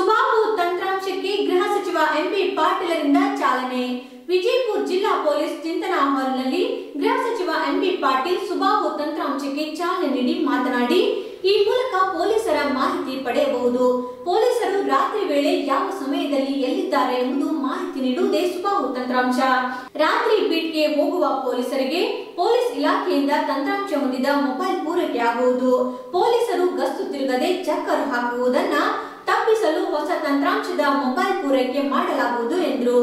ಸುಬಾಹು ತಂತ್ರಾಂಶಕ್ಕೆ ಗೃಹ ಸಚಿವ ಎಂಪಿ ಪಾಟೀಲರಿಂದ ಚಾಲನೆ. ವಿಜಯಪುರ ಜಿಲ್ಲಾ ಪೊಲೀಸ್ ಚಿಂತನಾ ಹಾಲ್ನಲ್ಲಿ ಗೃಹ ಸಚಿವ ಎಂಪಿ ಪಾಟೀಲ್ ಸುಬಾಬು ತಂತ್ರಾಂಶಕ್ಕೆ ಚಾಲನೆ ನೀಡಿ ಮಾತನಾಡಿ, ಈ ಮೂಲಕ ಪೊಲೀಸರ ಮಾಹಿತಿ ಪಡೆಯಬಹುದು. ಪೊಲೀಸರು ರಾತ್ರಿ ವೇಳೆ ಯಾವ ಸಮಯದಲ್ಲಿ ಎಲ್ಲಿದ್ದಾರೆ ಎಂಬುದು ಮಾಹಿತಿ ನೀಡುವುದೇ ಸುಬಾಹು ತಂತ್ರಾಂಶ. ರಾತ್ರಿ ಬೀಟ್ಗೆ ಹೋಗುವ ಪೊಲೀಸರಿಗೆ ಪೊಲೀಸ್ ಇಲಾಖೆಯಿಂದ ತಂತ್ರಾಂಶ ಹೊಂದಿದ ಮೊಬೈಲ್ ಪೂರೈಕೆಯಾಗುವುದು. ಪೊಲೀಸರು ಗಸ್ತು ತಿರುಗದೆ ಚಕ್ಕರ್ ಹಾಕುವುದನ್ನ ತಪ್ಪಿಸಲು ಹೊಸ ತಂತ್ರಾಂಶದ ಮೊಬೈಲ್ ಪೂರೈಕೆ ಮಾಡಲಾಗುವುದು ಎಂದರು.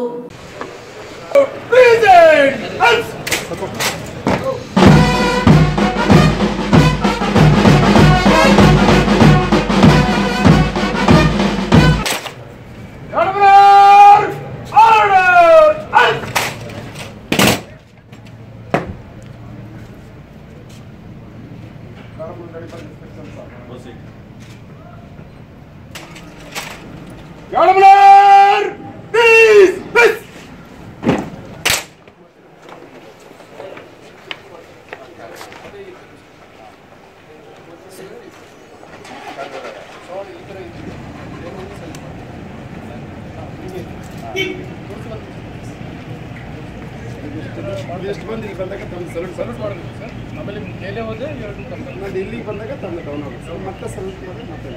ಎಷ್ಟು ಮಂದಿ ಇಲ್ಲಿ ಬಂದಾಗ ತಮ್ಮ ಸಲ್ಯೂಟ್ ಸಲ್ಯೂಟ್ ಮಾಡಬೇಕು ಸರ್ ಆಮೇಲೆ ಮೇಲೆ ಹೋದರೆ ಎರಡು ನಾನು ಇಲ್ಲಿಗೆ ಬಂದಾಗ ತಮ್ಮ ಡೌನ್ ಆಗುತ್ತೆ. ಸರ್ ಮತ್ತೆ ಸಲ್ಯೂಟ್ ಮಾಡಿ ಮತ್ತೆ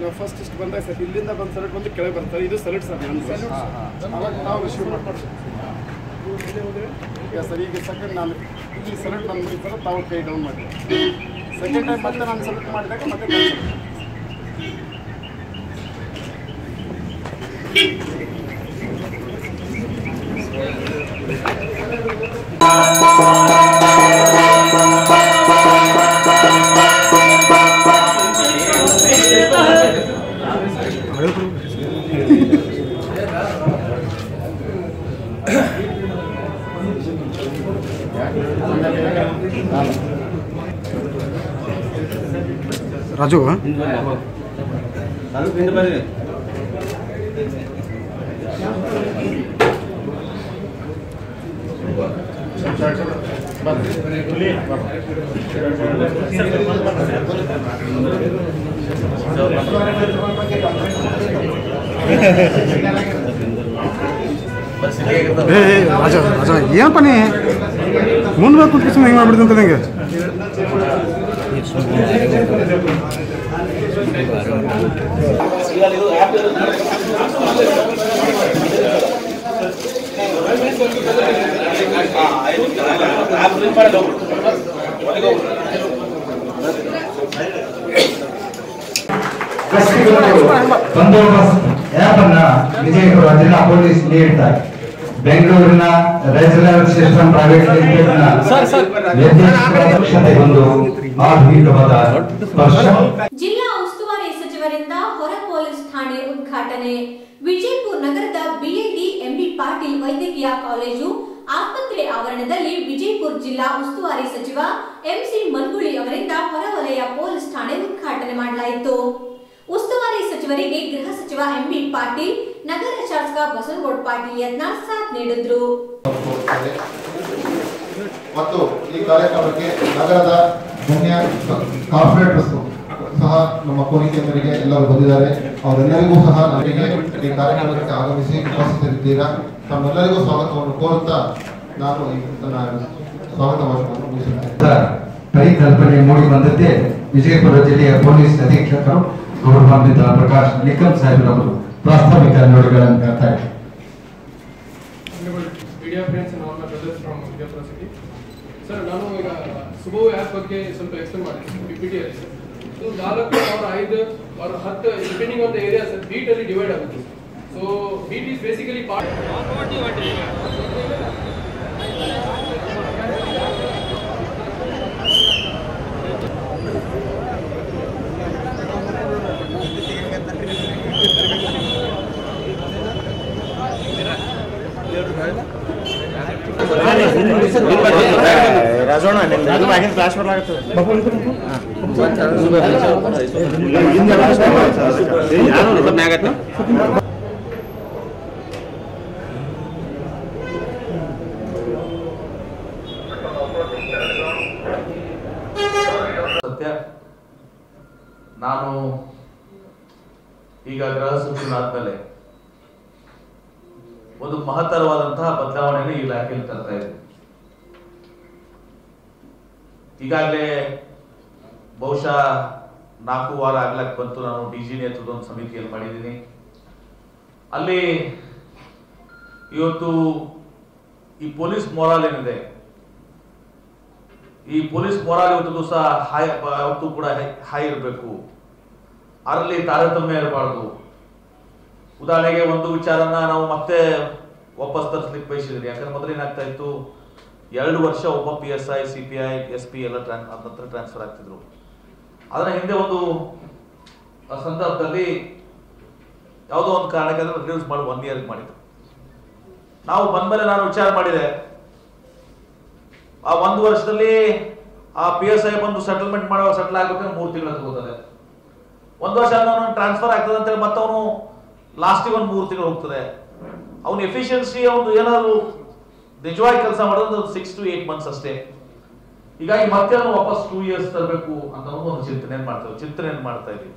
ನಾವು ಫಸ್ಟ್ ಇಷ್ಟು ಬಂದಾಗ ಸರ್ ಇಲ್ಲಿಂದ ಬಂದು ಸಲ್ಯೂಟ್ ಬಂದು ಕೆಳಗೆ ಬರ್ತಾರೆ. ಇದು ಸಲ್ಯೂಟ್ ಸರ್ ನಾನು ಅವಾಗ ನಾವು ಶುರು ಮಾಡ್ತೀವಿ. ಈಗ ಸರ್ ಈಗ ಸೆಕೆಂಡ್ ನಾನು ಇಲ್ಲಿ ಸಲ್ಯೂಟ್ ಬಂದು ಮುಗಿತಾರೆ ತಾವು ಕೈ ಡೌನ್ ಮಾಡಿ ಸೆಕೆಂಡ್ ಟೈಮ್ ಮತ್ತೆ ನಾನು ಸಲ್ಯೂಟ್ ಮಾಡಿದಾಗ ಮತ್ತೆ ರಾಜು ಏ ಏ, ರಾಜ ರಾಜ ಏನಪ್ಪ ನೀ ಮುಂದೆ ಬೇಕು ಕುಂತ್ಕೊಂಡು ಹಿಂಗೆ ಮಾಡ್ಬಿಡ್ತಂತ ನಿಂಗೆ ಗಸ್ತಿಗಳು ಬಂದೋಬಸ್ತ್ ಆ್ಯಪ್ ಅನ್ನ ವಿಜಯಪುರ ಜಿಲ್ಲಾ ಪೊಲೀಸ್ ನೀಡುತ್ತಾರೆ ಬೆಂಗಳೂರಿನ ರೆಸಿಡೆನ್ಸ್ ಸಿಸ್ಟಮ್ ಪ್ರೈವೇಟ್ ಲಿಮಿಟೆಡ್ ಆಧುನಿಕವಾದ ಸ್ಪರ್ಶ. ಜಿಲ್ಲಾ ಉಸ್ತುವಾರಿ ಸಚಿವರಿಂದ ಹೊರ ಪೊಲೀಸ್ ಠಾಣೆ ಉದ್ಘಾಟನೆ. ವಿಜಯಪುರ ನಗರದ ಬಿಎಡಿ ಎಂಬಿ ಪಾಟೀಲ್ ವೈದ್ಯಕೀಯ ಕಾಲೇಜು ಆಸ್ಪತ್ರೆ ಆವರಣದಲ್ಲಿ ವಿಜಯಪುರ ಜಿಲ್ಲಾ ಉಸ್ತುವಾರಿ ಸಚಿವ ಎಂಸಿ ಮನ್ಗುಳಿ ಅವರಿಂದ ಹೊರವಲಯ ಪೊಲೀಸ್ ಠಾಣೆ ಉದ್ಘಾಟನೆ ಮಾಡಲಾಯಿತು. ಉಸ್ತುವಾರಿ ಸಚಿವರಿಗೆ ಗೃಹ ಸಚಿವ ಎಂಬಿ ಪಾಟೀಲ್ ನಗರ ಶಾಸಕ ಬಸನಗೌಡ ಪಾಟೀಲ್ ಯತ್ನಾಳ್ ಸಾಥ್ ನೀಡಿದ್ರು. ಮತ್ತು ಈ ಕಾರ್ಯಕ್ರಮಕ್ಕೆ ನಗರದ ಗಣ್ಯ ಕಾರ್ಪೊರೇಟರ್ಸ್ ಸಹ ನಮ್ಮ ಕೋರಿಕೆ ಮೇರೆಗೆ ಎಲ್ಲರೂ ಬಂದಿದ್ದಾರೆ. ಅವರೆಲ್ಲರಿಗೂ ಸಹ ನನಗೆ ಈ ಕಾರ್ಯಕ್ರಮಕ್ಕೆ ಆಗಮಿಸಿ ಉಪಸ್ಥಿತರಿದ್ದೀರಾ? ತಮ್ಮೆಲ್ಲರಿಗೂ ಸ್ವಾಗತವನ್ನು ಕೋರುತ್ತಾ ನಾನು ಈ ನನ್ನ ಸ್ವಾಗತ ಭಾಷಣವನ್ನು ಮುಗಿಸುತ್ತೇನೆ. ಪರಿಕಲ್ಪನೆ ಮೂಡಿ ಬಂದದ್ದೇ ವಿಜಯಪುರ ಜಿಲ್ಲೆಯ ಪೊಲೀಸ್ ಅಧೀಕ್ಷಕರು ಗೌರವಾನ್ವಿತ ಪ್ರಕಾಶ್ ನಿಕಮ್ ಸಾಹೇಬ್ರವರು ಪ್ರಾಸ್ತಾವಿಕ ನುಡಿಗಳನ್ನು ಹೇಳ್ತಾರೆ media friends and all my brothers from Vijayapura city sir ನಾನು ಈಗ ಸುಬೋ ಆ್ಯಪ್ ಬಗ್ಗೆ ಸ್ವಲ್ಪ ಎಕ್ಸ್ಪ್ಲೇನ್ ಮಾಡಿದ್ದೀನಿ ಪಿ ಪಿ ಟಿ ಅಲ್ಲಿ ಸರ್ ಸೊ ನಾಲ್ಕು ಸಾವಿರ ಐದು ಅವ್ರ ಹತ್ತು depending on the area sir beat ಅಲ್ಲಿ ಡಿವೈಡ್ ಆಗುತ್ತೆ so beat is basically part ಸತ್ಯ ನಾನು ಈಗ ಗೃಹ ಸಚಿವನಾದ್ಮೇಲೆ ಒಂದು ಮಹತ್ತರವಾದಂತಹ ಬದಲಾವಣೆಯನ್ನು ಈ ಇಲಾಖೆಯಲ್ಲಿ ತರ್ತಾ ಇದೆ ಈಗಾಗಲೇ ಬಹುಶಃ ನಾಲ್ಕು ವಾರ ಆಗ್ಲಕ್ಕೆ ಬಂತು. ನಾನು ಡಿ ಜಿ ನೇತೃತ್ವದ ಒಂದು ಸಮಿತಿಯಲ್ಲಿ ಮಾಡಿದ್ದೀನಿ. ಅಲ್ಲಿ ಇವತ್ತು ಈ ಪೊಲೀಸ್ ಮೊರಾಲ್ ಏನಿದೆ, ಈ ಪೊಲೀಸ್ ಮೊರಾಲ್ ಇವತ್ತು ದಿವಸ ಹಾಯ್ ಯಾವತ್ತೂ ಕೂಡ ಹಾಯ್ ಇರಬೇಕು. ಅದರಲ್ಲಿ ತಾರತಮ್ಯ ಇರಬಾರ್ದು. ಉದಾಹರಣೆಗೆ ಒಂದು ವಿಚಾರನ ನಾವು ಮತ್ತೆ ವಾಪಸ್ ತರಿಸ್ಲಿಕ್ಕೆ ಬಯಸಿದ್ರಿ ಯಾಕಂದ್ರೆ ಮೊದಲು ಏನಾಗ್ತಾ ಇತ್ತು ಎರಡು ವರ್ಷ ಒಬ್ಬ P S I C P I S P ಎಲ್ಲ ಟ್ರಾನ್ ನಂತರ ಟ್ರಾನ್ಸ್ಫರ್ ಆಗ್ತಿದ್ರು. ಅದರ ಹಿಂದೆ ಒಂದು ಸಂದರ್ಭದಲ್ಲಿ ಯಾವುದೋ ಒಂದು ಕಾರಣಕ್ಕೆ ಅದನ್ನು ರಿಡ್ಯೂಸ್ ಮಾಡಿ ಒನ್ ಇಯರ್ ಮಾಡಿದ್ರು. ನಾವು ಬಂದ್ಮೇಲೆ ನಾನು ವಿಚಾರ ಮಾಡಿದೆ. ಆ ಒಂದು ವರ್ಷದಲ್ಲಿ ಆ ಪಿ ಎಸ್ ಐ ಬಂದು ಸೆಟಲ್ಮೆಂಟ್ ಮಾಡೋ ಸೆಟಲ್ ಆಗ್ಬೇಕಂದ್ರೆ ಮೂರು ತಿಂಗಳು ತಗೋತದೆ ಒಂದು ವರ್ಷ ಅವನು ಟ್ರಾನ್ಸ್ಫರ್ ಆಗ್ತದೆ ಅಂತೇಳಿ ಮತ್ತೆ ಅವನು ಲಾಸ್ಟಿಗೆ ಒಂದು ಮೂರು ತಿಂಗಳು ಹೋಗ್ತದೆ. ಅವನ ಎಫಿಷಿಯನ್ಸಿ ಅವನು ಏನಾದ್ರು ನಿಜವಾಗಿ ಕೆಲಸ ಮಾಡೋದು ಸಿಕ್ಸ್ ಟು ಏಟ್ ಮಂತ್ಸ್ ಅಷ್ಟೇ. ಹೀಗಾಗಿ ಮತ್ತೆ ವಾಪಸ್ ಟೂ ಇಯರ್ಸ್ ತರಬೇಕು ಅಂತ ಒಂದು ಚಿಂತನೆ ಮಾಡ್ತೇವೆ ಚಿಂತನೆ ಮಾಡ್ತಾ ಇದ್ದೀವಿ?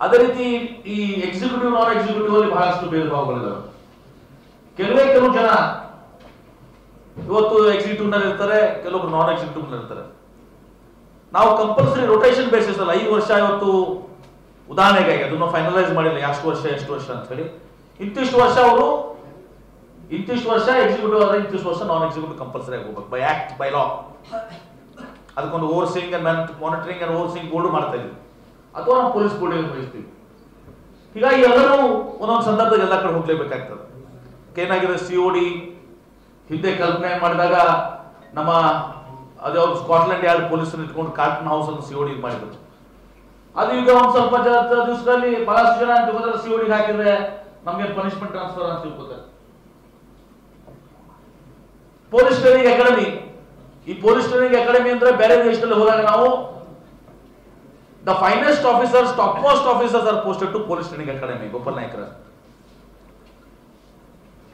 ಅದೇ ರೀತಿ ಈ ಎಕ್ಸಿಕ್ಯೂಟಿವ್ ನಾನ್ ಎಕ್ಸಿಕ್ಯೂಟಿವ್ ಅಲ್ಲಿ ಬಹಳಷ್ಟು ಭೇದ ಭಾವಗಳಿದ್ದಾವೆ ಕೆಲವೇ ಕೆಲವು ಜನ ಇವತ್ತು ಎಕ್ಸಿಕ್ಯೂಟಿವ್ನಲ್ಲಿ ಇರ್ತಾರೆ, ಕೆಲವೊಬ್ರು ನಾನ್ ಎಕ್ಸಿಕ್ಯೂಟಿವ್ನಲ್ಲಿ ಇರ್ತಾರೆ. ನಾವು ಕಂಪಲ್ಸರಿ ರೊಟೇಷನ್ ಬೇಸಿಸ್ ಅಲ್ಲ, ಐದು ವರ್ಷ ಇವತ್ತು ಉದಾಹರಣೆಗಾಗಿ, ಅದನ್ನ ಫೈನಲೈಸ್ ಮಾಡಿಲ್ಲ ಎಷ್ಟು ವರ್ಷ ಎಷ್ಟು ವರ್ಷ ಅಂತ ಹೇಳಿ. ಇಂತಿಷ್ಟು ವರ್ಷ ಅವರು ಇಂತಿಷ್ಟು ವರ್ಷ ಎಕ್ಸಿಕ್ಯೂಟಿವ್ ಆದ್ರೆ ಇಂತಿಷ್ಟು ವರ್ಷ ನಾನ್ ಎಕ್ಸಿಕ್ಯೂಟಿವ್ ಕಂಪಲ್ಸರಿ ಆಗಿ ಹೋಗ್ಬೇಕು ಬೈ ಆಕ್ಟ್ ಬೈ ಲಾ ಅದಕ್ಕೊಂದು overseeing and monitoring and overseeing board ಮಾಡ್ತಾ ಇದ್ವಿ ಅಥವಾ ನಾವು ಪೊಲೀಸ್ ಬೋರ್ಡ್ ವಹಿಸ್ತೀವಿ ಹೀಗಾಗಿ ಎಲ್ಲರೂ ಒಂದೊಂದು ಸಂದರ್ಭದಲ್ಲಿ ಎಲ್ಲ ಕಡೆ ಹೋಗ್ಲೇಬೇಕಾಗ್ತದೆ. ಏನಾಗಿದೆ? ಸಿ ಒ ಡಿ ಹಿಂದೆ ಕಲ್ಪನೆ ಮಾಡಿದಾಗ ನಮ್ಮ, ಅದೇ ಅವ್ರು ಸ್ಕಾಟ್ಲೆಂಡ್ ಯಾರ್ಡ್ ಪೊಲೀಸರು ಇಟ್ಕೊಂಡು ಕಾರ್ಟನ್ ಹೌಸ್ ಅನ್ನು ಸಿ ಒ ಡಿ ಮಾಡಿದ್ರು. ಅದು ಈಗ ಒಂದ್ ಸ್ವಲ್ಪ ಜನ ದಿವಸದಲ್ಲಿ ಬಹಳಷ್ಟು ಜನ ತಿಳ್ಕೊತಾರೆ ಸಿ ಒ ಡಿ ಹಾಕಿದ್ರೆ ನಮ್ಗೆ ಪನಿಷ್ಮೆಂಟ್ ಟ್ರಾನ್ಸ್ಫರ್ ಅಂತ ತಿಳ್ಕೊತಾರೆ. Police training academy. ಈ ಪೊಲೀಸ್ ಟ್ರೈನಿಂಗ್ ಅಕಾಡೆಮಿ ಅಂದ್ರೆ ಬೇರೆ ದೇಶದಲ್ಲಿ ಹೋದಾಗ ನಾವು the finest officers top most officers are posted to police training academy, Gopal ನಾಯ್ಕರ.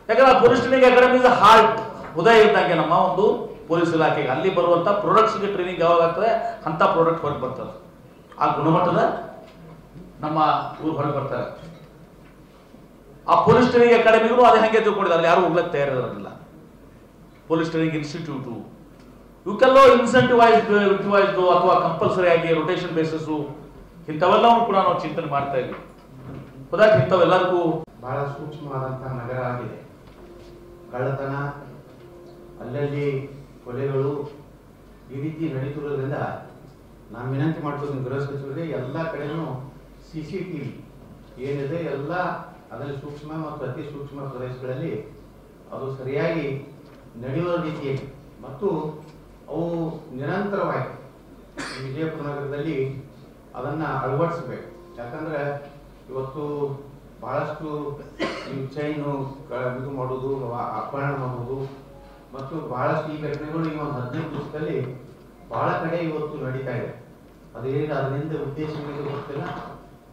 ಯಾಕಂದ್ರೆ police training academy is heart ಹೃದಯ ಇದ್ದಂಗೆ ನಮ್ಮ ಒಂದು ಪೊಲೀಸ್ ಇಲಾಖೆಗೆ. ಅಲ್ಲಿ ಬರುವಂತ ಪ್ರೊಡಕ್ಟ್ಸ್ಗೆ ಟ್ರೈನಿಂಗ್ ಯಾವಾಗ ಆಗ್ತದೆ? ಅಂತ ಪ್ರಾಡಕ್ಟ್ ಹೊರಗೆ ಬರ್ತದೆ. ಆ ಗುಣಮಟ್ಟದ ನಮ್ಮ ಊರು ಹೊರಗೆ ಬರ್ತಾರೆ. ಆ ಪೊಲೀಸ್ ಟ್ರೈನಿಂಗ್ ಅಕಾಡೆಮಿಗೂ ಅದೇ ಹಂಗೆ ತಿಳ್ಕೊಂಡಿದ್ದಾರೆ. ಯಾರು ಹೋಗ್ಲಕ್ಕೆ ತಯಾರಿರಲಿಲ್ಲ ಪೊಲೀಸ್ ಇನ್ಸ್ಟಿಟ್ಯೂಟು. ಇವಕ್ಕೆಲ್ಲೋ ಇನ್ಸೆಂಟಿವೈಸ್ಡ್ ಇನ್ಸೆಂಟಿವೈಸ್ಡು ಅಥವಾ ಕಂಪಲ್ಸರಿ ಆಗಿ ರೊಟೇಷನ್ ಬೇಸಿಸ್ ಇಂಥವೆಲ್ಲವೂ ಕೂಡ ನಾವು ಚಿಂತನೆ ಮಾಡ್ತಾ ಇದ್ವಿ. ಹೌದಾಗಿ ಇಂಥವೆಲ್ಲರಿಗೂ ಬಹಳ ಸೂಕ್ಷ್ಮವಾದಂತಹ ನಗರ ಆಗಿದೆ. ಕಳ್ಳತನ, ಅಲ್ಲಲ್ಲಿ ಕೊಲೆಗಳು ಈ ರೀತಿ ನಡೀತಿರೋದ್ರಿಂದ ನಾನು ವಿನಂತಿ ಮಾಡ್ತೀನಿ ಗೃಹ ಸಚಿವರಿಗೆ, ಎಲ್ಲ ಕಡೆನೂ ಸಿ ಸಿ ಟಿ ವಿ ಏನಿದೆ ಎಲ್ಲ ಅದರಲ್ಲಿ ಸೂಕ್ಷ್ಮ ಮತ್ತು ಅತಿ ಸೂಕ್ಷ್ಮ ಪ್ರದೇಶಗಳಲ್ಲಿ ಅದು ಸರಿಯಾಗಿ ನಡೆಯುವ ರೀತಿಯಲ್ಲಿ ಮತ್ತು ಅವು ನಿರಂತರವಾಗಿ ವಿಜಯಪುರ ನಗರದಲ್ಲಿ ಅದನ್ನ ಅಳವಡಿಸಬೇಕು. ಯಾಕಂದ್ರೆ ಇವತ್ತು ಬಹಳಷ್ಟು ಚೈನು ಇದು ಮಾಡೋದು ಅಪಹರಣ ಮಾಡೋದು ಮತ್ತು ಬಹಳಷ್ಟು ಈ ಘಟನೆಗಳು ಈ ಒಂದು ಹದಿನೈದು ದಿವಸದಲ್ಲಿ ಬಹಳ ಕಡೆ ಇವತ್ತು ನಡೀತಾ ಇದೆ. ಅದೇನು ಅದರಿಂದ ಉದ್ದೇಶ ಏನಿದೆ ಗೊತ್ತಿಲ್ಲ.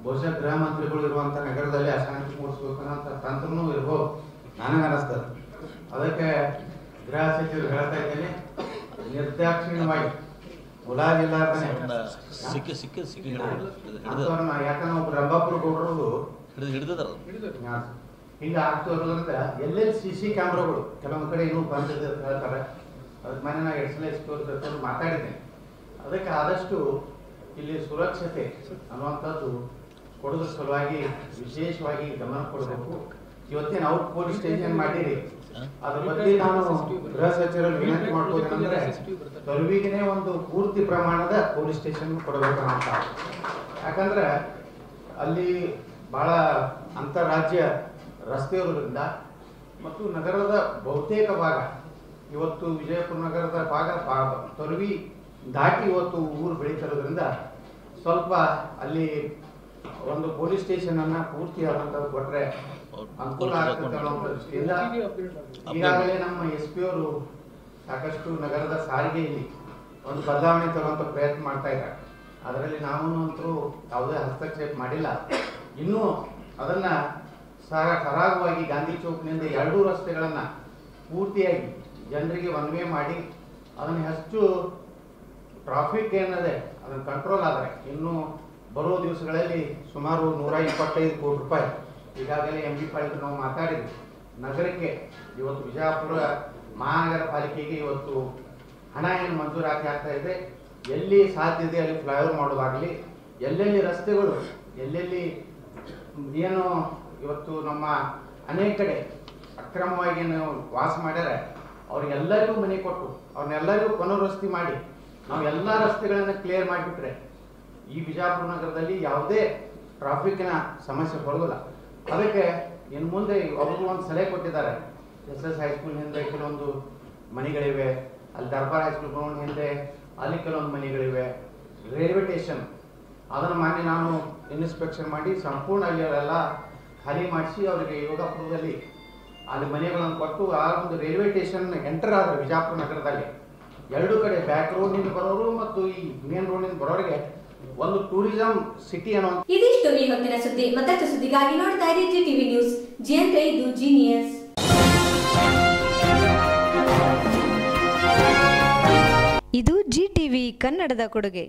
ಬಹುಶಃ ಗೃಹ ಮಂತ್ರಿಗಳು ಇರುವಂತ ನಗರದಲ್ಲಿ ಅಶಾಂತಿ ಮೂಡಿಸ್ಬೇಕನ್ನೋ ತಂತ್ರನೂ ಇರ್ಬೋದು. ನನಗೆ ಅನ್ನಿಸ್ತದೆ ಅದಕ್ಕೆ ಗೃಹ ಸಚಿವರು ಹೇಳ್ತಾ ಇದ್ದೇನೆ ನಿರ್ದಾಕ್ಷಿಣ್ಯವಾಗಿ ಮುಲಾಜಿಲ್ಲಾರ್ದನೆ ಸಿಕ್ಕಿ ಸಿಕ್ಕಿ ಸಿಕ್ಕಿ ಅಂಥವ್ರನ್ನ ಯಾಕಂದ್ರೆ ಒಬ್ರು ರಂಭಾಪುರ ಗೌಡರದು ಹಿಡಿದಾರ ಆಗ್ತಾ ಆಗ್ತಿರೋದ್ರಿಂದ ಎಲ್ಲೆಲ್ಲಿ ಸಿ ಸಿ ಕ್ಯಾಮ್ರಾಗಳು ಕೆಲವೊಂದು ಕಡೆ ಇನ್ನೂ ಬಂದಿದೆ ಅಂತ ಹೇಳ್ತಾರೆ. ಅದಕ್ಕೆ ಮನೆ ನಾ ಎಸ್ ಸಲ ಇಸ್ಕೊಂಡು ಮಾತಾಡಿದ್ದೇನೆ. ಅದಕ್ಕೆ ಆದಷ್ಟು ಇಲ್ಲಿ ಸುರಕ್ಷತೆ ಅನ್ನುವಂಥದ್ದು ಕೊಡೋದ್ರ ಸಲುವಾಗಿ ವಿಶೇಷವಾಗಿ ಗಮನ ಕೊಡಬೇಕು. ಇವತ್ತೇನು ಔಟ್ ಪೊಲೀಸ್ ಸ್ಟೇಷನ್ ಮಾಡಿರಿ? ಅದ್ರ ಬಗ್ಗೆ ನಾನು ಗೃಹ ಸಚಿವರಲ್ಲಿ ವಿನಂತಿ ಮಾಡ್ಕೋದೇನಂದ್ರೆ ಕರುವಿಗೆ ಒಂದು ಪೂರ್ತಿ ಪ್ರಮಾಣದ ಪೊಲೀಸ್ ಸ್ಟೇಷನ್ ಕೊಡಬೇಕಂತ ಯಾಕಂದ್ರೆ ಅಲ್ಲಿ ಬಹಳ ಅಂತಾರಾಜ್ಯ ರಸ್ತೆ ಇರೋದ್ರಿಂದ ಮತ್ತು ನಗರದ ಬಹುತೇಕ ಭಾಗ ಇವತ್ತು ವಿಜಯಪುರ ನಗರದ ಭಾಗ ತೊರವಿ ದಾಟಿ ಇವತ್ತು ಊರು ಬೆಳೀತಿರೋದ್ರಿಂದ ಸ್ವಲ್ಪ ಅಲ್ಲಿ ಒಂದು ಪೊಲೀಸ್ ಸ್ಟೇಷನ್ ಅನ್ನ ಪೂರ್ತಿ ಆದಂತ ಕೊಟ್ರೆ ಅನುಕೂಲ ಆಗ್ತದೆ ನಮ್ಮ ಎಸ್ ಪಿ ಅವರು ಸಾಕಷ್ಟು ನಗರದ ಸಾರಿಗೆಯಲ್ಲಿ ಒಂದು ಬದಲಾವಣೆ ತರುವಂತ ಪ್ರಯತ್ನ ಮಾಡ್ತಾ ಇದ್ದಾರೆ. ಅದರಲ್ಲಿ ನಾವು ಅಂತೂ ಯಾವುದೇ ಹಸ್ತಕ್ಷೇಪ ಮಾಡಿಲ್ಲ. ಇನ್ನೂ ಅದನ್ನ ಸರಾಗವಾಗಿ ಗಾಂಧಿ ಚೌಕ್ನಿಂದ ಎರಡೂ ರಸ್ತೆಗಳನ್ನ ಪೂರ್ತಿಯಾಗಿ ಜನರಿಗೆ ಒನ್ ವೇ ಮಾಡಿ ಅದನ್ನು ಹೆಚ್ಚು ಟ್ರಾಫಿಕ್ ಏನದೆ ಅದನ್ನ ಕಂಟ್ರೋಲ್ ಆದರೆ ಇನ್ನೂ ಬರೋ ದಿವಸಗಳಲ್ಲಿ ಸುಮಾರು ನೂರ ಇಪ್ಪತ್ತೈದು ಕೋಟಿ ರೂಪಾಯಿ ಈಗಾಗಲೇ ಎಂ ಪಿ ಪಾಲಿಕೆ ನಾವು ಮಾತಾಡಿದ್ವಿ. ನಗರಕ್ಕೆ ಇವತ್ತು ವಿಜಯಪುರ ಮಹಾನಗರ ಪಾಲಿಕೆಗೆ ಇವತ್ತು ಹಣ ಏನು ಮಂಜೂರಾತಿ ಆಗ್ತಾ ಇದೆ. ಎಲ್ಲಿ ಸಾಧ್ಯ ಇದೆ ಅಲ್ಲಿ ಫ್ಲೈಓವರ್ ಮಾಡೋದಾಗಲಿ, ಎಲ್ಲೆಲ್ಲಿ ರಸ್ತೆಗಳು, ಎಲ್ಲೆಲ್ಲಿ ಏನು ಇವತ್ತು ನಮ್ಮ ಅನೇಕ ಕಡೆ ಅಕ್ರಮವಾಗಿ ಏನು ವಾಸ ಮಾಡ್ಯಾರ, ಅವ್ರಿಗೆಲ್ಲರಿಗೂ ಮನೆ ಕೊಟ್ಟು, ಅವ್ರನ್ನೆಲ್ಲರಿಗೂ ಪುನರ್ವಸತಿ ಮಾಡಿ ನಾವು ಎಲ್ಲ ರಸ್ತೆಗಳನ್ನು ಕ್ಲಿಯರ್ ಮಾಡಿಬಿಟ್ರೆ ಈ ಬಿಜಾಪುರ ನಗರದಲ್ಲಿ ಯಾವುದೇ ಟ್ರಾಫಿಕ್ನ ಸಮಸ್ಯೆ ಬರೋದಿಲ್ಲ. ಅದಕ್ಕೆ ಇನ್ನು ಮುಂದೆ ಅವ್ರಿಗೂ ಒಂದು ಸಲಹೆ ಕೊಟ್ಟಿದ್ದಾರೆ. ಎಸ್ ಎಸ್ ಹೈಸ್ಕೂಲ್ ಹಿಂದೆ ಕೆಲವೊಂದು ಮನೆಗಳಿವೆ, ಅಲ್ಲಿ ದರ್ಬಾರ್ ಹೈಸ್ಕೂಲ್ ಗ್ರೌಂಡ್ ಹಿಂದೆ, ಅಲ್ಲಿ ಕೆಲವೊಂದು ಮನೆಗಳಿವೆ. ರೈಲ್ವೆ ಸ್ಟೇಷನ್ ಅದನ್ನು ಮಾನ್ಯ ನಾನು ಇನ್ಸ್ಪೆಕ್ಷನ್ ಮಾಡಿ ಸಂಪೂರ್ಣ ಅಲ್ಲಿ ಅವರೆಲ್ಲ ಖಾಲಿ ಮಾಡಿಸಿ ಅವರಿಗೆ ಯೋಗಾಪುರದಲ್ಲಿ ಅಲ್ಲಿ ಮನೆಗಳನ್ನು ಕೊಟ್ಟು ಆ ಒಂದು ರೈಲ್ವೆ ಸ್ಟೇಷನ್ ಎಂಟರ್ ಆದರೆ ಬಿಜಾಪುರ ನಗರದಲ್ಲಿ. ಎರಡು ಕಡೆ ಬ್ಯಾಕ್ ರೋಡ್ನಿಂದ ಬರೋರು ಮತ್ತು ಈ ಮೇನ್ ರೋಡ್ನಿಂದ ಬರೋರಿಗೆ ಒಂದು ಟೂರಿಸಂ ಸಿಟಿ ಅನ್ನೋ ಇದಿಷ್ಟು ಈ ಹೊತ್ತಿನ ಸುದ್ದಿ. ಮತ್ತಷ್ಟು ಸುದ್ದಿಗಾಗಿ ನೋಡ್ತಾ ಇರಿ ಜಿ ಟಿವಿ ನ್ಯೂಸ್ ಜಿ ಅಂದ್ರೆ ಇದು ಜೀನಿಯಸ್ ಇದು ಜಿ ಟಿವಿ ಕನ್ನಡದ ಕೊಡುಗೆ.